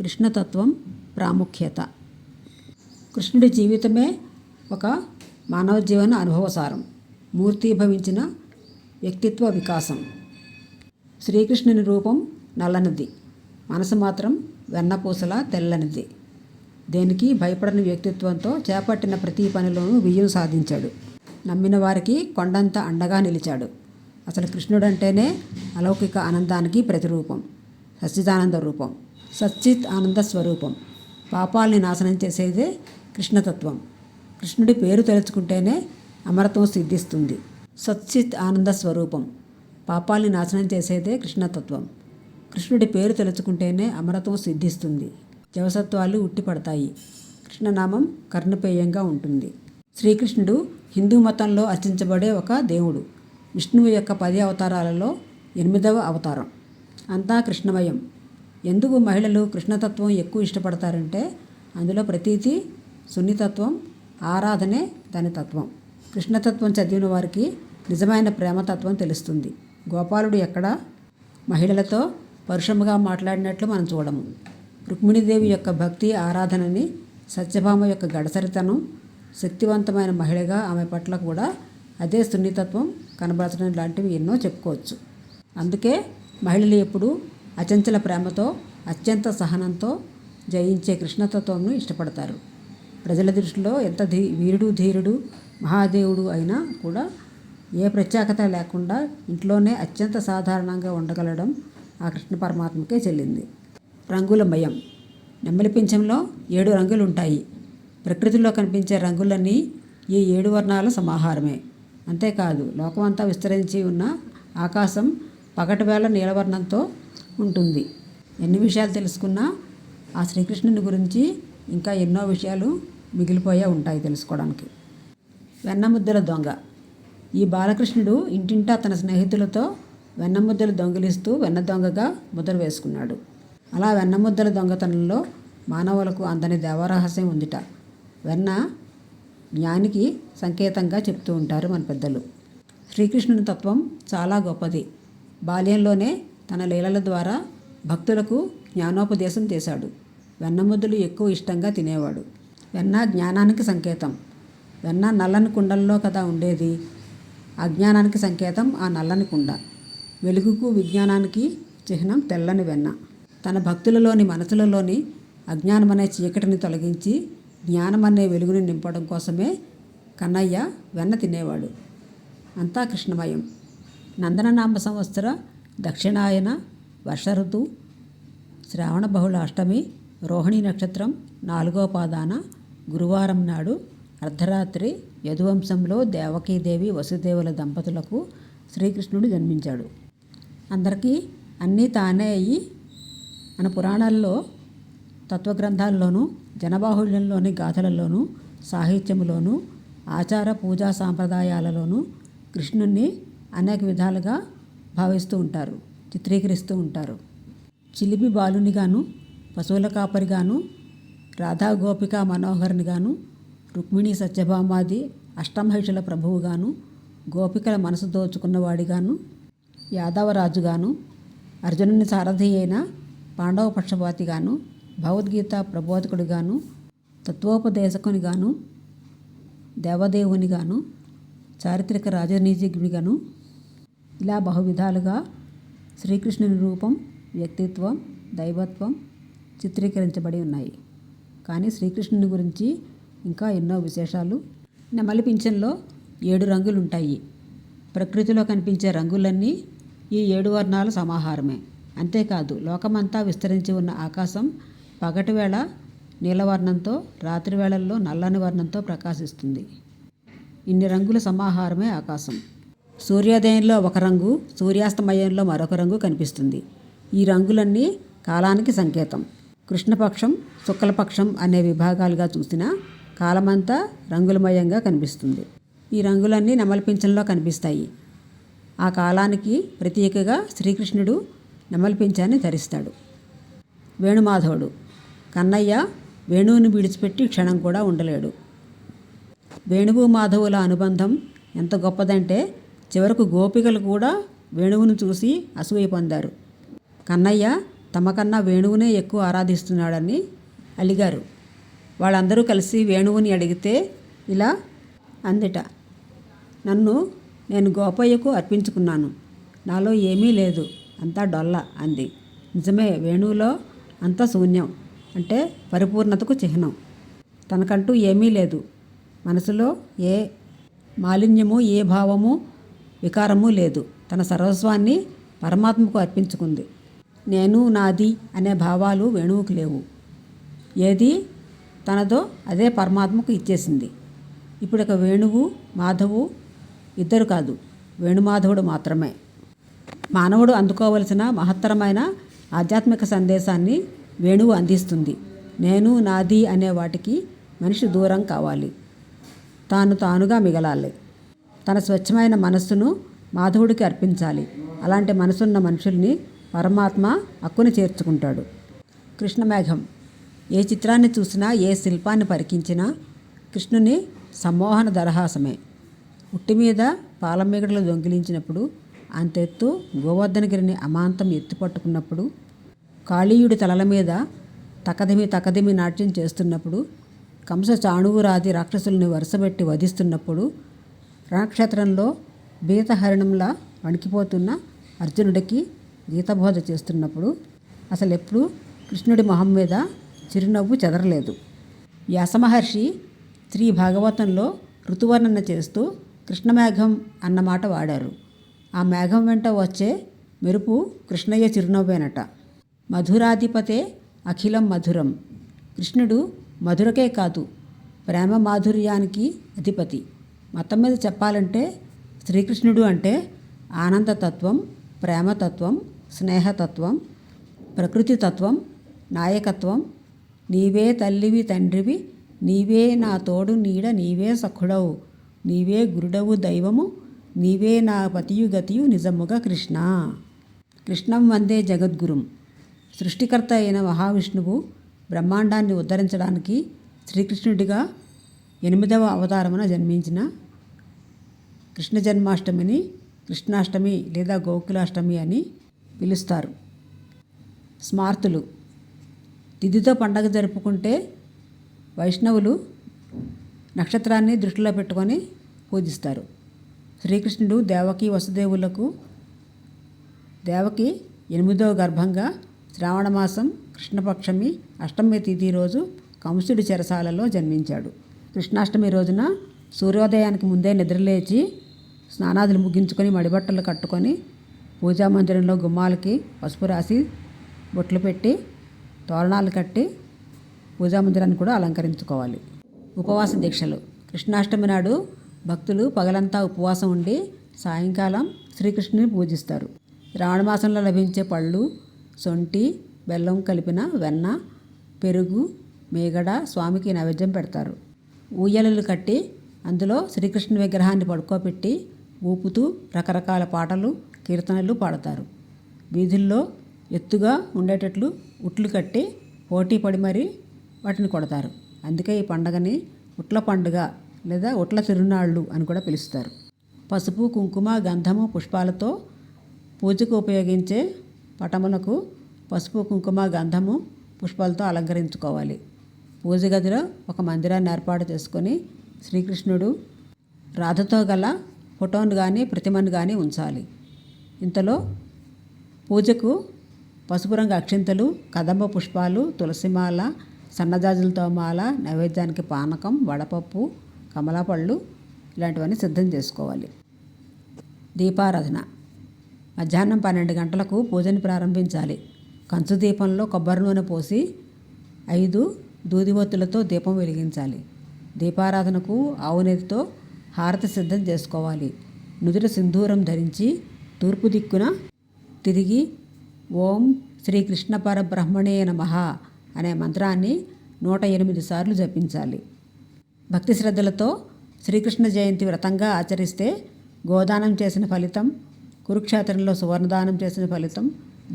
కృష్ణతత్వం ప్రాముఖ్యత. కృష్ణుడి జీవితమే ఒక మానవ జీవన అనుభవసారం మూర్తీభవించిన వ్యక్తిత్వ వికాసం. శ్రీకృష్ణుని రూపం నల్లనిది. మనసు మాత్రం వెన్నపూసల తెల్లనిది. దేనికి భయపడని వ్యక్తిత్వంతో చేపట్టిన ప్రతి పనిలోనూ విజయం సాధించాడు. నమ్మిన వారికి కొండంత అండగా నిలిచాడు. అసలు కృష్ణుడంటేనే అలౌకిక ఆనందానికి ప్రతిరూపం. సచ్చిదానంద రూపం. సచ్చిత్ ఆనంద స్వరూపం. పాపాల్ని నాశనం చేసేదే కృష్ణతత్వం. కృష్ణుడి పేరు తలుచుకుంటేనే అమరత్వం సిద్ధిస్తుంది. సచ్చిత్ ఆనంద స్వరూపం. పాపాల్ని నాశనం చేసేదే కృష్ణతత్వం. కృష్ణుడి పేరు తలుచుకుంటేనే అమరత్వం సిద్ధిస్తుంది. జవసత్వాలు ఉట్టిపడతాయి. కృష్ణనామం కర్ణపేయంగా ఉంటుంది. శ్రీకృష్ణుడు హిందూ మతంలో అర్చించబడే ఒక దేవుడు. విష్ణువు యొక్క పది అవతారాలలో ఎనిమిదవ అవతారం. అంతా కృష్ణమయం. ఎందుకు మహిళలు కృష్ణతత్వం ఎక్కువ ఇష్టపడతారంటే అందులో ప్రతీతి సున్నితత్వం ఆరాధనే దాని తత్వం. కృష్ణతత్వం చదివిన వారికి నిజమైన ప్రేమతత్వం తెలుస్తుంది. గోపాలుడు ఎక్కడ? మహిళలతో పరుషముగా మాట్లాడినట్లు మనం చూడము. రుక్మిణీదేవి యొక్క భక్తి ఆరాధనని సత్యభామ యొక్క గడసరితనం శక్తివంతమైన మహిళగా ఆమె పట్ల కూడా అదే సున్నితత్వం కనబరచడం లాంటివి ఎన్నో చెప్పుకోవచ్చు. అందుకే మహిళలు ఎప్పుడూ అచంచల ప్రేమతో అత్యంత సహనంతో జయించే కృష్ణతత్వంను ఇష్టపడతారు. ప్రజల దృష్టిలో ఎంత ధీ వీరుడు ధీరుడు మహాదేవుడు అయినా కూడా ఏ ప్రత్యేకత లేకుండా ఇంట్లోనే అత్యంత సాధారణంగా ఉండగలడం ఆ కృష్ణ పరమాత్మకే చెల్లింది. రంగుల మయం. నెమ్మలి పింఛంలో ఏడు రంగులు ఉంటాయి ప్రకృతిలో కనిపించే రంగులన్నీ ఈ ఏడు వర్ణాల సమాహారమే. అంతేకాదు లోకమంతా విస్తరించి ఉన్న ఆకాశం పగటివేళ నీలవర్ణంతో ఉంటుంది. ఎన్ని విషయాలు తెలుసుకున్నా ఆ శ్రీకృష్ణుని గురించి ఇంకా ఎన్నో విషయాలు మిగిలిపోయే ఉంటాయి తెలుసుకోవడానికి. వెన్నముద్దల దొంగ. ఈ బాలకృష్ణుడు ఇంటింటా తన స్నేహితులతో వెన్నముద్దలు దొంగిలిస్తూ వెన్న దొంగగా ముద్ర వేసుకున్నాడు. అలా వెన్నముద్దల దొంగతనంలో మానవులకు అందని దేవరహస్యం ఉందిట. వెన్న జ్ఞానికి సంకేతంగా చెప్తూ ఉంటారు మన పెద్దలు. శ్రీకృష్ణుని తత్వం చాలా గొప్పది. బాల్యంలోనే తన లీలల ద్వారా భక్తులకు జ్ఞానోపదేశం చేశాడు. వెన్నముద్దలు ఎక్కువ ఇష్టంగా తినేవాడు. వెన్న జ్ఞానానికి సంకేతం. వెన్న నల్లని కుండల్లో కదా ఉండేది? అజ్ఞానానికి సంకేతం ఆ నల్లని కుండ. వెలుగుకు విజ్ఞానానికి చిహ్నం తెల్లని వెన్న. తన భక్తులలోని మనసులలోని అజ్ఞానం అనే చీకటిని తొలగించి జ్ఞానం అనే వెలుగుని నింపడం కోసమే కన్నయ్య వెన్న తినేవాడు. అంతా కృష్ణమయం. నందననామ సంవత్సర దక్షిణాయన వర్ష ఋతువు శ్రావణ బహుళ అష్టమి రోహిణి నక్షత్రం నాలుగో పాదాన గురువారం నాడు అర్ధరాత్రి యదువంశంలో దేవకీదేవి వసుదేవుల దంపతులకు శ్రీకృష్ణుడు జన్మించాడు. అందరికీ అన్నీ తానే అయ్యి మన పురాణాల్లో తత్వగ్రంథాల్లోనూ జనబాహుళ్యంలోని గాథలలోనూ సాహిత్యములోనూ ఆచార పూజా సాంప్రదాయాలలోనూ కృష్ణుణ్ణి అనేక విధాలుగా భావిస్తూ ఉంటారు చిత్రీకరిస్తూ ఉంటారు. చిలిపి బాలునిగాను పశువుల కాపరిగాను రాధా గోపిక మనోహరునిగాను రుక్మిణి సత్యభామాది అష్టమహిషుల ప్రభువుగాను గోపికల మనసు దోచుకున్నవాడిగాను యాదవరాజుగాను అర్జునుని సారథి అయిన పాండవ పక్షపాతిగాను భగవద్గీత ప్రబోధకుడిగాను తత్వోపదేశకునిగాను దేవదేవునిగాను చారిత్రక రాజనీతిజ్ఞునిగాను ఇలా బహువిధాలుగా శ్రీకృష్ణుని రూపం వ్యక్తిత్వం దైవత్వం చిత్రీకరించబడి ఉన్నాయి. కానీ శ్రీకృష్ణుని గురించి ఇంకా ఎన్నో విశేషాలు. నెమలి పింఛన్లో ఏడు రంగులు ఉంటాయి ప్రకృతిలో కనిపించే రంగులన్నీ ఈ ఏడు వర్ణాల సమాహారమే. అంతేకాదు లోకమంతా విస్తరించి ఉన్న ఆకాశం పగటివేళ నీలవర్ణంతో రాత్రి వేళల్లో నల్లని వర్ణంతో ప్రకాశిస్తుంది. ఇన్ని రంగుల సమాహారమే ఆకాశం. సూర్యోదయంలో ఒక రంగు సూర్యాస్తమయంలో మరొక రంగు కనిపిస్తుంది. ఈ రంగులన్నీ కాలానికి సంకేతం. కృష్ణపక్షం శుక్లపక్షం అనే విభాగాలుగా చూసినా కాలమంతా రంగులమయంగా కనిపిస్తుంది. ఈ రంగులన్నీ నెమలిపించంలో కనిపిస్తాయి. ఆ కాలానికి ప్రతీకగా శ్రీకృష్ణుడు నెమలిపించాన్ని ధరిస్తాడు. వేణుమాధవుడు కన్నయ్య వేణువుని విడిచిపెట్టి క్షణం కూడా ఉండలేడు. వేణువు మాధవుల అనుబంధం ఎంత గొప్పదంటే చివరకు గోపికలు కూడా వేణువును చూసి అసూయ పొందారు. కన్నయ్య తమకన్నా వేణువునే ఎక్కువ ఆరాధిస్తున్నాడని అలిగారు. వాళ్ళందరూ కలిసి వేణువుని అడిగితే ఇలా అందిట నన్ను నేను గోపయ్యకు అర్పించుకున్నాను. నాలో ఏమీ లేదు. అంతా డొల్ల అంది. నిజమే వేణువులో అంతా శూన్యం. అంటే పరిపూర్ణతకు చిహ్నం. తనకంటూ ఏమీ లేదు. మనసులో ఏ మాలిన్యము ఏ భావము వికారము లేదు. తన సర్వస్వాన్ని పరమాత్మకు అర్పించుకుంది. నేను నాది అనే భావాలు వేణువుకు లేవు. ఏది? తనదో అదే పరమాత్మకు ఇచ్చేసింది. ఇప్పుడు ఇక వేణువు మాధవు ఇద్దరు కాదు. వేణుమాధవుడు మాత్రమే. మానవుడు అందుకోవలసిన మహత్తరమైన ఆధ్యాత్మిక సందేశాన్ని వేణువు అందిస్తుంది. నేను నాది అనే వాటికి మనిషి దూరం కావాలి. తాను తానుగా మిగలాలి. తన స్వచ్ఛమైన మనస్సును మాధవుడికి అర్పించాలి. అలాంటి మనసున్న మనుషుల్ని పరమాత్మ హక్కుని చేర్చుకుంటాడు. కృష్ణమేఘం. ఏ చిత్రాన్ని చూసినా ఏ శిల్పాన్ని పరికించినా కృష్ణుని సమ్మోహన దరహాసమే. ఉట్టి మీద పాలమేగడలు దొంగిలించినప్పుడు అంతెత్తు గోవర్ధనగిరిని అమాంతం ఎత్తుపట్టుకున్నప్పుడు కాళీయుడి తలల మీద తకదిమి తకదిమి నాట్యం చేస్తున్నప్పుడు కంస చాణువురాది రాక్షసుల్ని వరుసబెట్టి వధిస్తున్నప్పుడు రణక్షేత్రంలో బీతహరిణంలా వణికిపోతున్న అర్జునుడికి గీతబోధ చేస్తున్నప్పుడు అసలు ఎప్పుడు కృష్ణుడి మొహం మీద చిరునవ్వు చెదరలేదు. వ్యాసమహర్షి శ్రీ భాగవతంలో ఋతువర్ణన చేస్తూ కృష్ణమేఘం అన్న మాట వాడారు. ఆ మేఘం వెంట వచ్చే మెరుపు కృష్ణయ్య చిరునవ్వేనట. మధురాధిపతే అఖిలం మధురం. కృష్ణుడు మధురకే కాదు ప్రేమ మాధుర్యానికి అధిపతి. మొత్తం మీద చెప్పాలంటే శ్రీకృష్ణుడు అంటే ఆనందతత్వం ప్రేమతత్వం స్నేహతత్వం ప్రకృతి తత్వం నాయకత్వం. నీవే తల్లివి తండ్రివి నీవే నా తోడు నీడ నీవే సఖుడవు నీవే గురుడవు దైవము నీవే నా పతియు గతియు నిజముగా కృష్ణ. కృష్ణం వందే జగద్గురుం. సృష్టికర్త అయిన మహావిష్ణువు బ్రహ్మాండాన్ని ఉద్ధరించడానికి శ్రీకృష్ణుడిగా ఎనిమిదవ అవతారమున జన్మించిన కృష్ణ జన్మాష్టమిని కృష్ణాష్టమి లేదా గోకులాష్టమి అని పిలుస్తారు. స్మార్తులు. తిథితో పండగ జరుపుకుంటే వైష్ణవులు నక్షత్రాన్ని దృష్టిలో పెట్టుకొని పూజిస్తారు. శ్రీకృష్ణుడు దేవకి వసుదేవులకు దేవకి ఎనిమిదవ గర్భంగా శ్రావణమాసం కృష్ణపక్షమి అష్టమి తిథి రోజు కంసుడి చెరసాలలో జన్మించాడు. కృష్ణాష్టమి రోజున సూర్యోదయానికి ముందే నిద్రలేచి స్నానాదులు ముగించుకొని మడిబట్టలు కట్టుకొని పూజా మందిరంలో గుమ్మాలకి పసుపు రాసి బొట్లు పెట్టి తోరణాలు కట్టి పూజా మందిరాన్ని కూడా అలంకరించుకోవాలి. ఉపవాస దీక్షలు. కృష్ణాష్టమి నాడు భక్తులు పగలంతా ఉపవాసం ఉండి సాయంకాలం శ్రీకృష్ణుని పూజిస్తారు. శ్రావణమాసంలో లభించే పళ్ళు సొంటి బెల్లం కలిపిన వెన్న పెరుగు మేగడ స్వామికి నైవేద్యం పెడతారు. ఊయలలు కట్టి అందులో శ్రీకృష్ణ విగ్రహాన్ని పడుకోబెట్టి ఊపుతూ రకరకాల పాటలు కీర్తనలు పాడతారు. వీధుల్లో ఎత్తుగా ఉండేటట్లు ఉట్లు కట్టి పోటీ పడి మరీ వాటిని కొడతారు. అందుకే ఈ పండగని ఉట్ల పండుగ లేదా ఉట్ల తిరునాళ్ళు అని కూడా పిలుస్తారు. పసుపు కుంకుమ గంధము పుష్పాలతో పూజకు ఉపయోగించే పటములకు పసుపు కుంకుమ గంధము పుష్పాలతో అలంకరించుకోవాలి. పూజ గదిలో ఒక మందిరాన్ని ఏర్పాటు చేసుకొని శ్రీకృష్ణుడు రాధతో గల ఫోటోను కానీ ప్రతిమను కానీ ఉంచాలి. ఇంతలో పూజకు పసుపు రంగు అక్షింతలు కదంబ పుష్పాలు తులసిమాల సన్నజాజులతో మాల నైవేద్యానికి పానకం వడపప్పు కమలాపళ్ళు ఇలాంటివన్నీ సిద్ధం చేసుకోవాలి. దీపారాధన. మధ్యాహ్నం పన్నెండు గంటలకు పూజను ప్రారంభించాలి. కంచు దీపంలో కొబ్బరి నూనె పోసి ఐదు దూదివత్తులతో దీపం వెలిగించాలి. దీపారాధనకు ఆవు నెయ్యితో హారతి సిద్ధం చేసుకోవాలి. నుదుట సింధూరం ధరించి తూర్పు దిక్కున తిరిగి ఓం శ్రీకృష్ణ పరబ్రహ్మణే నమ అనే మంత్రాన్ని నూట ఎనిమిది సార్లు జపించాలి. భక్తి శ్రద్ధలతో శ్రీకృష్ణ జయంతి వ్రతంగా ఆచరిస్తే గోదానం చేసిన ఫలితం కురుక్షేత్రంలో సువర్ణదానం చేసిన ఫలితం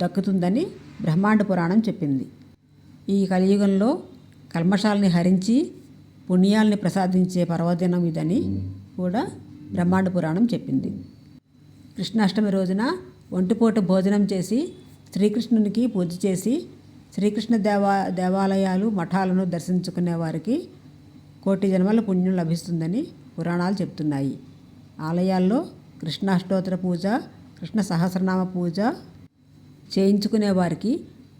దక్కుతుందని బ్రహ్మాండ పురాణం చెప్పింది. ఈ కలియుగంలో కల్మషాలని హరించి పుణ్యాల్ని ప్రసాదించే పర్వదినం ఇదని కూడా బ్రహ్మాండ పురాణం చెప్పింది. కృష్ణాష్టమి రోజున ఒంటిపూట భోజనం చేసి శ్రీకృష్ణునికి పూజ చేసి శ్రీకృష్ణ దేవా దేవాలయాలు మఠాలను దర్శించుకునే వారికి కోటి జన్మల పుణ్యం లభిస్తుందని పురాణాలు చెప్తున్నాయి. ఆలయాల్లో కృష్ణాష్టోత్తర పూజ కృష్ణ సహస్రనామ పూజ చేయించుకునే వారికి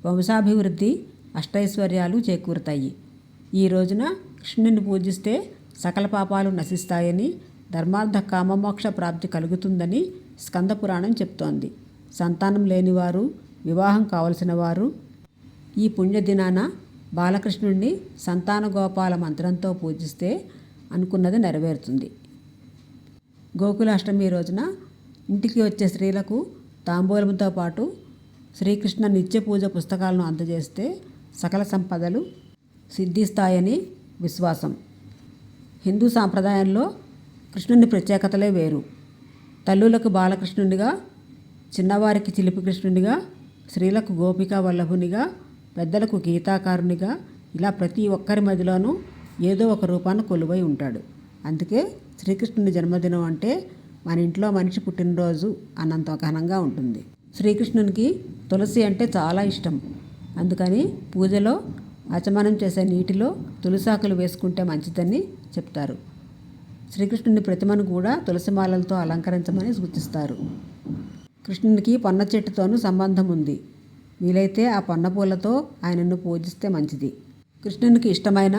వంశాభివృద్ధి అష్టైశ్వర్యాలు చేకూరుతాయి. ఈ రోజున కృష్ణుని పూజిస్తే సకల పాపాలు నశిస్తాయని ధర్మార్థ కామమోక్ష ప్రాప్తి కలుగుతుందని స్కందపురాణం చెప్తోంది. సంతానం లేనివారు వివాహం కావలసిన వారు ఈ పుణ్యదినాన బాలకృష్ణుణ్ణి సంతాన గోపాల మంత్రంతో పూజిస్తే అనుకున్నది నెరవేరుతుంది. గోకులాష్టమి రోజున ఇంటికి వచ్చే స్త్రీలకు తాంబూలంతో పాటు శ్రీకృష్ణ నిత్య పూజ పుస్తకాలను అందజేస్తే సకల సంపదలు సిద్ధిస్తాయని విశ్వాసం. హిందూ సాంప్రదాయంలో కృష్ణుని ప్రత్యేకతలే వేరు. తల్లులకు బాలకృష్ణునిగా చిన్నవారికి చిలిపి కృష్ణునిగా స్త్రీలకు గోపికా వల్లభునిగా పెద్దలకు గీతాకారునిగా ఇలా ప్రతి ఒక్కరి మధ్యలోనూ ఏదో ఒక రూపాన్ని కొలువై ఉంటాడు. అందుకే శ్రీకృష్ణుని జన్మదినం అంటే మన ఇంట్లో మనిషి పుట్టినరోజు అన్నంత ఘనంగా ఉంటుంది. శ్రీకృష్ణునికి తులసి అంటే చాలా ఇష్టం. అందుకని పూజలో అచమనం చేసే నీటిలో తులసాకులు వేసుకుంటే మంచిదని చెప్తారు. శ్రీకృష్ణుని ప్రతిమను కూడా తులసిమాలలతో అలంకరించమని సూచిస్తారు. కృష్ణునికి పొన్న చెట్టుతోనూ సంబంధం ఉంది వీలైతే ఆ పొన్న పూలతో ఆయనను పూజిస్తే మంచిది. కృష్ణునికి ఇష్టమైన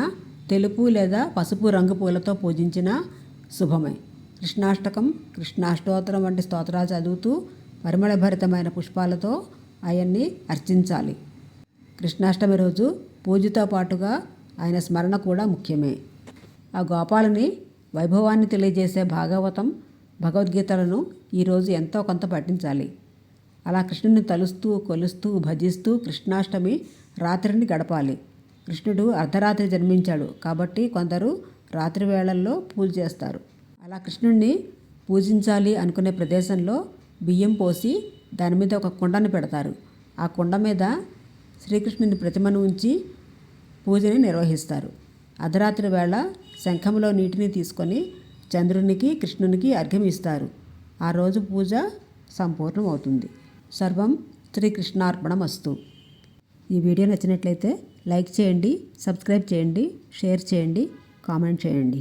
తెలుపు లేదా పసుపు రంగు పూలతో పూజించిన శుభమే. కృష్ణాష్టకం కృష్ణాష్టోత్తరం వంటి స్తోత్రాలు చదువుతూ పరిమళభరితమైన పుష్పాలతో ఆయన్ని అర్చించాలి. కృష్ణాష్టమి రోజు పూజతో పాటుగా ఆయన స్మరణ కూడా ముఖ్యమే. ఆ గోపాలని వైభవాన్ని తెలియజేసే భాగవతం భగవద్గీతలను ఈరోజు ఎంతో కొంత పఠించాలి. అలా కృష్ణుని తలుస్తూ కొలుస్తూ భజిస్తూ కృష్ణాష్టమి రాత్రిని గడపాలి. కృష్ణుడు అర్ధరాత్రి జన్మించాడు కాబట్టి కొందరు రాత్రి వేళల్లో పూజ చేస్తారు. అలా కృష్ణుడిని పూజించాలి అనుకునే ప్రదేశంలో బియ్యం పోసి దాని మీద ఒక కుండను పెడతారు. ఆ కుండ మీద శ్రీకృష్ణుని ప్రతిమను ఉంచి పూజని నిర్వహిస్తారు. అర్ధరాత్రి వేళ శంఖంలో నీటిని తీసుకొని చంద్రునికి కృష్ణునికి అర్ఘ్యం ఇస్తారు. ఆ రోజు పూజ సంపూర్ణమవుతుంది. సర్వం శ్రీకృష్ణార్పణమస్తు. ఈ వీడియో నచ్చినట్లయితే లైక్ చేయండి సబ్స్క్రైబ్ చేయండి షేర్ చేయండి కామెంట్ చేయండి.